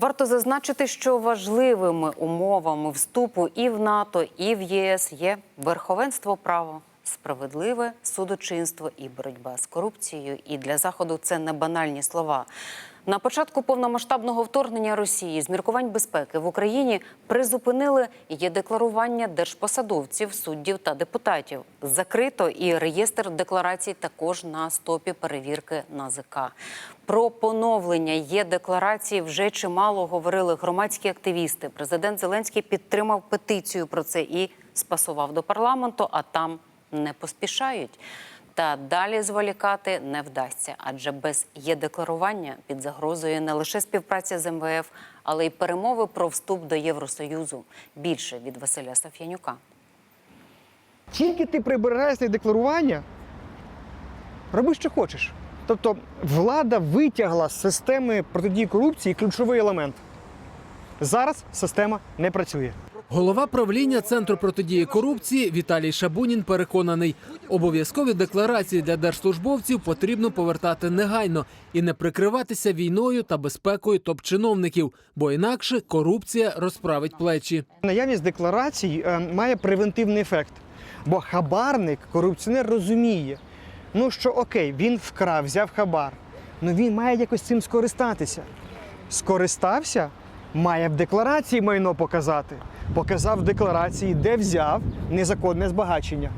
Варто зазначити, що важливими умовами вступу і в НАТО, і в ЄС є верховенство права, справедливе судочинство і боротьба з корупцією. І для заходу це не банальні слова. На початку повномасштабного вторгнення Росії з міркувань безпеки в Україні призупинили є декларування держпосадовців, суддів та депутатів. Закрито і реєстр декларацій також на стопі перевірки НАЗК. Про поновлення є декларації вже чимало говорили громадські активісти. Президент Зеленський підтримав петицію про це і спасував до парламенту, а там не поспішають. Та далі зволікати не вдасться, адже без є декларування під загрозою не лише співпраця з МВФ, але й перемови про вступ до Євросоюзу. Більше від Василя Саф'янюка. Тільки ти прибираєш це декларування, роби, що хочеш. Тобто влада витягла з системи протидії корупції ключовий елемент. Зараз система не працює. Голова правління Центру протидії корупції Віталій Шабунін переконаний, обов'язкові декларації для держслужбовців потрібно повертати негайно і не прикриватися війною та безпекою топ-чиновників, бо інакше корупція розправить плечі. Наявність декларацій е, має превентивний ефект. Бо хабарник, корупціонер розуміє, ну що окей, він вкрав, взяв хабар. Ну він має якось цим скористатися. Скористався, має в декларації майно показати. Показав в декларації, де взяв незаконне збагачення.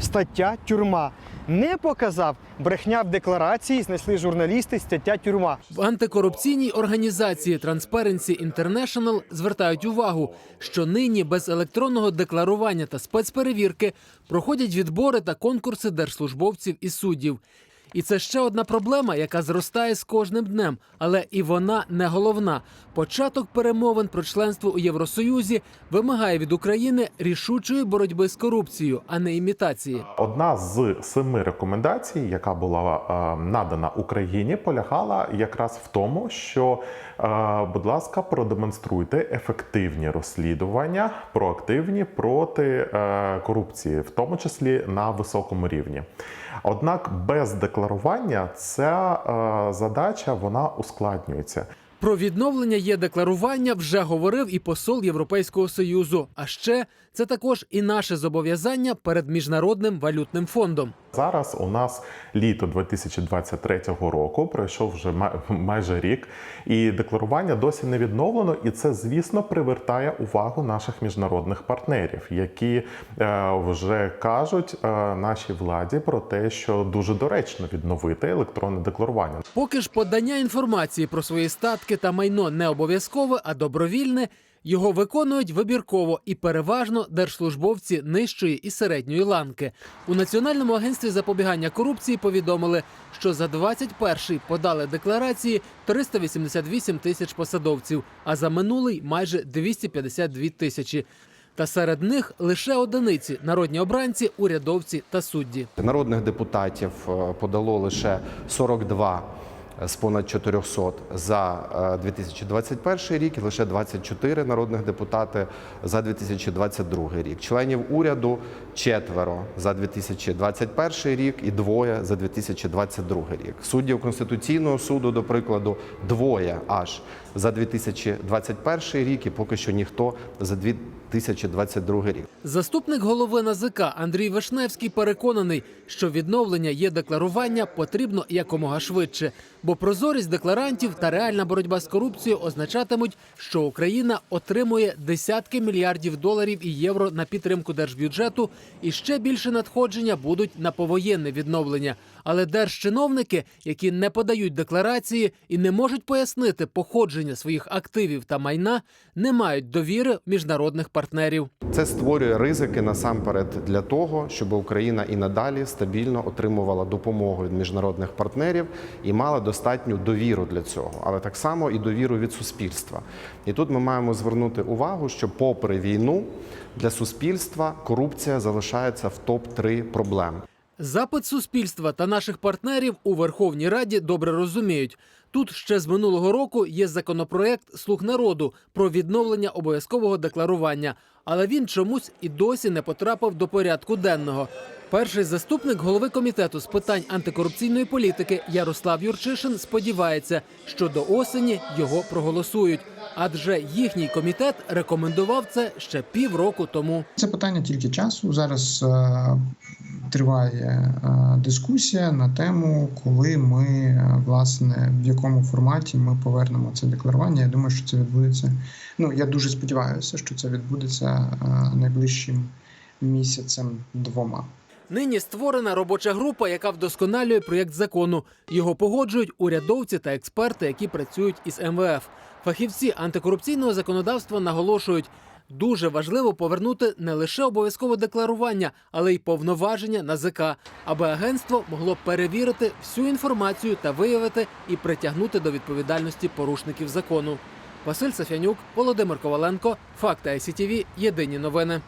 Стаття тюрма. Не показав брехня в декларації, знайшли журналісти, стаття тюрма. В антикорупційній організації Transparency International звертають увагу, що нині без електронного декларування та спецперевірки проходять відбори та конкурси держслужбовців і суддів. І це ще одна проблема, яка зростає з кожним днем, але і вона не головна. Початок перемовин про членство у Євросоюзі вимагає від України рішучої боротьби з корупцією, а не імітації. Одна з семи рекомендацій, яка була е, надана Україні, полягала якраз в тому, що, е, будь ласка, продемонструйте ефективні розслідування, проактивні проти е, корупції, в тому числі на високому рівні. Однак без декларування ця е, задача вона ускладнюється. Про відновлення є декларування вже говорив і посол Європейського союзу. А ще це також і наше зобов'язання перед міжнародним валютним фондом. Зараз у нас літо 2023 року, пройшов вже май- майже рік, і декларування досі не відновлено. І це, звісно, привертає увагу наших міжнародних партнерів, які е, вже кажуть е, нашій владі про те, що дуже доречно відновити електронне декларування. Поки ж подання інформації про свої статки та майно не обов'язкове, а добровільне. Його виконують вибірково і переважно держслужбовці нижчої і середньої ланки. У Національному агентстві запобігання корупції повідомили, що за 21-й подали декларації 388 тисяч посадовців, а за минулий майже 252 тисячі. Та серед них лише одиниці народні обранці, урядовці та судді. Народних депутатів е, подало лише 42 з понад 400 за е, 2021 рік і лише 24 народних депутати за 2022 рік. Членів уряду четверо за 2021 рік і двоє за 2022 рік. Суддів Конституційного суду, до прикладу, двоє аж за 2021 рік і поки що ніхто за 2022 рік. Заступник голови НАЗК Андрій Вишневський переконаний, що відновлення є декларування потрібно якомога швидше, бо прозорість декларантів та реальна боротьба з корупцією означатимуть, що Україна отримує десятки мільярдів доларів і євро на підтримку держбюджету, і ще більше надходження будуть на повоєнне відновлення. Але держчиновники, які не подають декларації і не можуть пояснити походження своїх активів та майна, не мають довіри міжнародних партнерів. Це створює ризики насамперед для того, щоб Україна і надалі стабільно отримувала допомогу від міжнародних партнерів і мала достатню довіру для цього, але так само і довіру від суспільства. І тут ми маємо звернути увагу, що, попри війну, для суспільства корупція залишається в топ 3 проблем. Запит суспільства та наших партнерів у Верховній Раді добре розуміють. Тут ще з минулого року є законопроект Слуг народу про відновлення обов'язкового декларування, але він чомусь і досі не потрапив до порядку денного. Перший заступник голови комітету з питань антикорупційної політики Ярослав Юрчишин сподівається, що до осені його проголосують. Адже їхній комітет рекомендував це ще півроку тому. Це питання тільки часу. Зараз е, триває е, дискусія на тему, коли ми е, власне в якому форматі ми повернемо це декларування. Я думаю, що це відбудеться. Ну я дуже сподіваюся, що це відбудеться найближчим місяцем двома. Нині створена робоча група, яка вдосконалює проєкт закону. Його погоджують урядовці та експерти, які працюють із МВФ. Фахівці антикорупційного законодавства наголошують, дуже важливо повернути не лише обов'язкове декларування, але й повноваження НАЗК, аби агентство могло перевірити всю інформацію та виявити і притягнути до відповідальності порушників закону. Василь Сафянюк, Володимир Коваленко, Факти ICTV, Єдині новини.